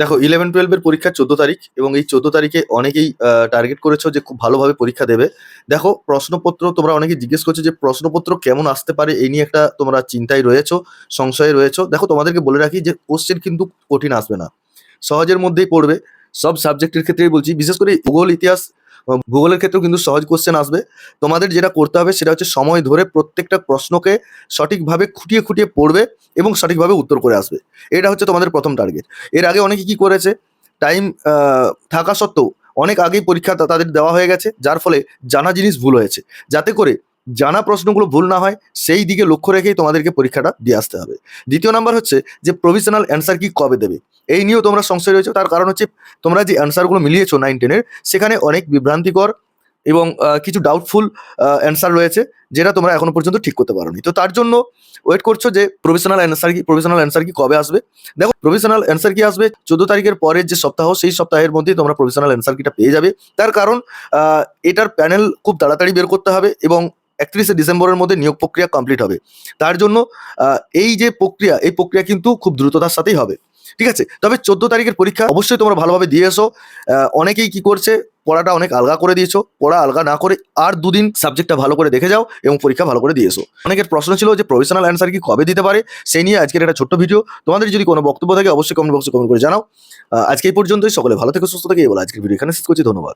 দেখো ইলেভেন টুয়েলভের পরীক্ষা চোদ্দ তারিখ এবং এই চোদ্দ তারিখে অনেকেই টার্গেট করেছ যে খুব ভালোভাবে পরীক্ষা দেবে। দেখো, প্রশ্নপত্র তোমরা অনেকে জিজ্ঞেস করছ যে প্রশ্নপত্র কেমন আসতে পারে এই নিয়ে একটা তোমরা চিন্তায় রয়েছো, সংশয়ে রয়েছো। দেখো, তোমাদেরকে বলে রাখি যে কোশ্চেন কিন্তু কঠিন আসবে না। সহজের মধ্যেই পড়বে। সব সাবজেক্টের ক্ষেত্রেই বলছি, বিশেষ করে ভূগোল, ইতিহাস ভূগোলের ক্ষেত্রেও কিন্তু সহজ কোশ্চেন আসবে। তোমাদের যেটা করতে হবে সেটা হচ্ছে সময় ধরে প্রত্যেকটা প্রশ্নকে সঠিকভাবে খুঁটিয়ে খুঁটিয়ে পড়বে এবং সঠিকভাবে উত্তর করে আসবে। এটা হচ্ছে তোমাদের প্রথম টার্গেট এর আগে অনেকে কি করেছে? টাইম থাকা সত্ত্বেও অনেক আগেই পরীক্ষা তাদের দেওয়া হয়ে গেছে, যার ফলে জানা জিনিস ভুল হয়েছে। যাতে করে জানা প্রশ্নগুলো ভুল না হয়, সেই দিকে লক্ষ্য রেখেই তোমাদেরকে পরীক্ষাটা দিয়ে আসতে হবে। দ্বিতীয় নাম্বার হচ্ছে যে প্রভিশনাল অ্যান্সার কি কবে দেবে? এই নিয়েও তোমরা সংশয় রয়েছে। তার কারণ হচ্ছে, তোমরা যে অ্যান্সারগুলো মিলিয়েছো নাইন টেনের সেখানে অনেক বিভ্রান্তিকর এবং কিছু ডাউটফুল অ্যান্সার রয়েছে, যেটা তোমরা এখনও পর্যন্ত ঠিক করতে পারোনি। তো তার জন্য ওয়েট করছ যে প্রফেশনাল অ্যান্সার কি প্রফেশনাল অ্যান্সার কি কবে আসবে? দেখো প্রফেশনাল অ্যান্সার কি আসবে? চোদ্দ তারিখের পরের যে সপ্তাহ, সেই সপ্তাহের মধ্যেই তোমরা প্রফেশনাল অ্যান্সার কিটা পেয়ে যাবে। তার কারণ এটার প্যানেল খুব তাড়াতাড়ি বের করতে হবে এবং একত্রিশে ডিসেম্বরের মধ্যে নিয়োগ প্রক্রিয়া কমপ্লিট হবে। তার জন্য এই যে প্রক্রিয়া, এই প্রক্রিয়া কিন্তু খুব দ্রুততার সাথেই হবে। ঠিক আছে? তবে চোদ্দ তারিখের পরীক্ষা অবশ্যই তোমরা ভালোভাবে দিয়ে এসো। অনেকেই কি করছে? পড়াটা অনেক আলগা করে দিয়েছ। পড়া আলগা না করে আর দুদিন সাবজেক্টটা ভালো করে দেখে যাও এবং পরীক্ষা ভালো করে দিয়ে এসো। অনেকের প্রশ্ন ছিল যে প্রফেশনাল অ্যান্সার কি কবে দিতে পারে? সেই নিয়ে আজকের একটা ছোট্ট ভিডিও তোমাদের যদি কোনো বক্তব্য থাকে, অবশ্যই কমেন্ট বক্সে কমেন্ট করে জানাও। আজকে এই পর্যন্তই। সকলে ভালো থেকে, সুস্থ থাকে। এবার আজকের ভিডিও এখানে শেষ করছি। ধন্যবাদ।